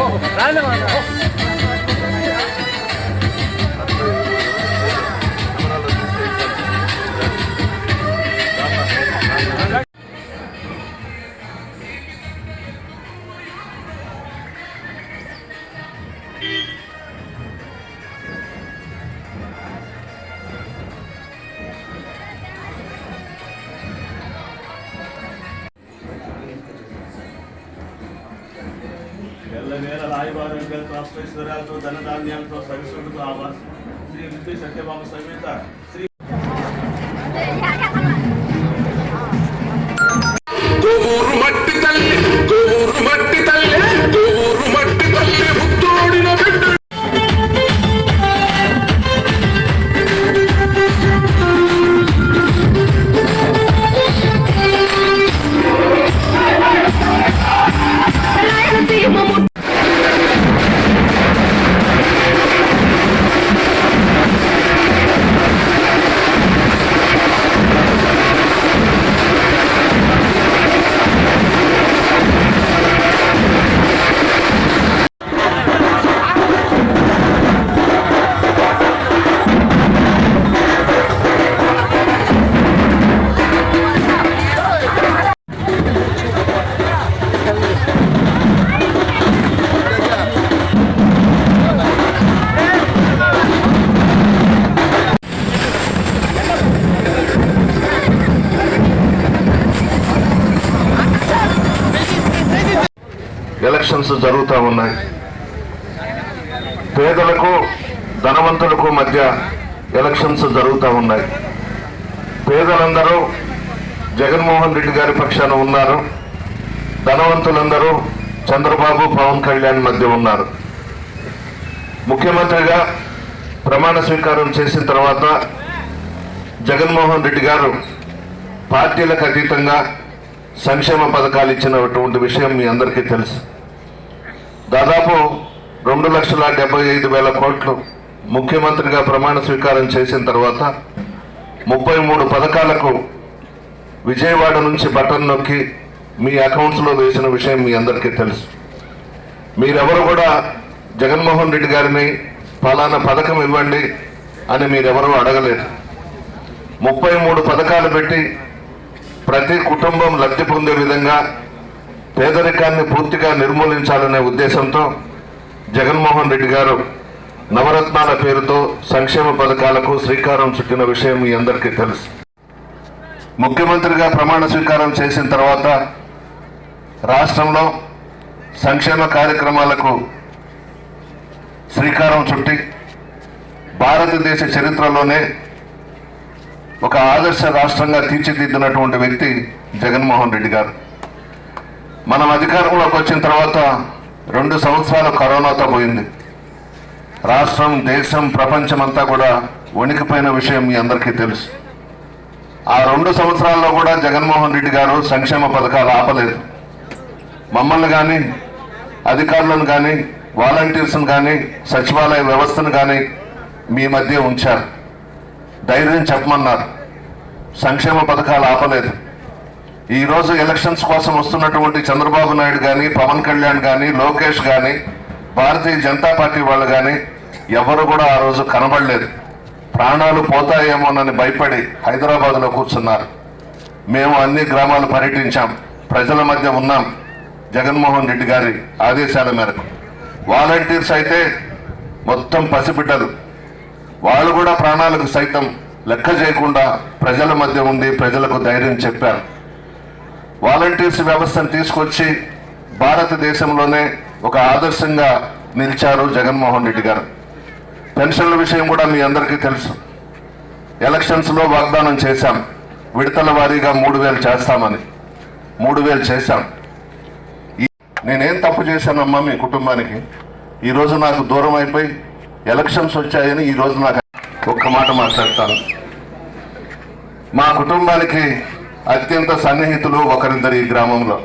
Lalo, ano? ಎಲ್ಲ ನೇರ ರಾಯಭಾರಿಗಳಿಗೆ ಪ್ರಾಪ್ತೇಶ್ವರ ಅಥವಾ ಧನಧಾನ್ಯ ಅಥವಾ ಸರಿಸುಡಿತು ಆವಾಸ್. ಶ್ರೀ ವಿದ್ಯು ಸತ್ಯಭಾಮ ಸಮೇತ ఎలక్షన్స్ జరుగుతూ ఉన్నాయి. పేదలకు ధనవంతులకు మధ్య ఎలక్షన్స్ జరుగుతూ ఉన్నాయి. పేదలందరూ జగన్మోహన్ రెడ్డి గారి పక్షాన ఉన్నారు. ధనవంతులందరూ చంద్రబాబు పవన్ కళ్యాణ్ మధ్య ఉన్నారు. ముఖ్యమంత్రిగా ప్రమాణ స్వీకారం చేసిన తర్వాత జగన్మోహన్ రెడ్డి గారు పార్టీలకు అతీతంగా సంక్షేమ పథకాలు ఇచ్చినటువంటి విషయం మీ అందరికీ తెలుసు. దాదాపు రెండు లక్షల డెబ్బై ఐదు వేల కోట్లు ముఖ్యమంత్రిగా ప్రమాణ స్వీకారం చేసిన తర్వాత ముప్పై మూడు పథకాలకు విజయవాడ నుంచి బటన్ నొక్కి మీ అకౌంట్స్లో వేసిన విషయం మీ అందరికీ తెలుసు. మీరెవరు కూడా జగన్మోహన్ రెడ్డి గారిని ఫలానా పథకం ఇవ్వండి అని మీరెవరూ అడగలేదు. ముప్పై మూడు పథకాలు పెట్టి ప్రతి కుటుంబం లబ్ధి పొందే విధంగా పేదరికాన్ని పూర్తిగా నిర్మూలించాలనే ఉద్దేశంతో జగన్మోహన్ రెడ్డి గారు నవరత్నాల పేరుతో సంక్షేమ పథకాలకు శ్రీకారం చుట్టిన విషయం మీ అందరికీ తెలుసు. ముఖ్యమంత్రిగా ప్రమాణ స్వీకారం చేసిన తర్వాత రాష్ట్రంలో సంక్షేమ కార్యక్రమాలకు శ్రీకారం చుట్టి భారతదేశ చరిత్రలోనే ఒక ఆదర్శ రాష్ట్రంగా తీర్చిదిద్దినటువంటి వ్యక్తి జగన్మోహన్ రెడ్డి గారు. మనం అధికారంలోకి వచ్చిన తర్వాత రెండు సంవత్సరాలు కరోనాతో పోయింది. రాష్ట్రం దేశం ప్రపంచం అంతా కూడా వణికిపోయిన విషయం మీ అందరికీ తెలుసు. ఆ రెండు సంవత్సరాల్లో కూడా జగన్మోహన్ రెడ్డి గారు సంక్షేమ పథకాలు ఆపలేదు. మమ్మల్ని కానీ అధికారులను కానీ వాలంటీర్స్ని కానీ సచివాలయ వ్యవస్థను కానీ మీ మధ్య ఉంచారు. ధైర్యం చెప్పమన్నారు. సంక్షేమ పథకాలు ఆపలేదు. ఈరోజు ఎలక్షన్స్ కోసం వస్తున్నటువంటి చంద్రబాబు నాయుడు కానీ పవన్ కళ్యాణ్ కానీ లోకేష్ కానీ భారతీయ జనతా పార్టీ వాళ్ళు కానీ ఎవరు కూడా ఆ రోజు కనబడలేదు. ప్రాణాలు పోతాయేమోనని భయపడి హైదరాబాద్లో కూర్చున్నారు. మేము అన్ని గ్రామాలు పర్యటించాం. ప్రజల మధ్య ఉన్నాం. జగన్మోహన్ రెడ్డి గారి ఆదేశాల మేరకు. వాలంటీర్స్ అయితే మొత్తం పసిబిడ్డలు. వాళ్ళు కూడా ప్రాణాలకు సైతం లెక్క చేయకుండా ప్రజల మధ్య ఉండి ప్రజలకు ధైర్యం చెప్పారు. వాలంటీర్స్ వ్యవస్థను తీసుకొచ్చి భారతదేశంలోనే ఒక ఆదర్శంగా నిలిచారు జగన్మోహన్ రెడ్డి గారు. పెన్షన్ల విషయం కూడా మీ అందరికీ తెలుసు. ఎలక్షన్స్లో వాగ్దానం చేశాం. విడతల వారీగా మూడు వేలు చేస్తామని. మూడు వేలు చేశాం. నేనేం తప్పు చేశానమ్మా మీ కుటుంబానికి? ఈరోజు నాకు దూరం అయిపోయి ఎలక్షన్స్ వచ్చాయని ఈరోజు నాకు ఒక్క మాట మాట్లాడతాను. మా కుటుంబానికి అత్యంత సన్నిహితులు ఒకరిద్దరు ఈ గ్రామంలో.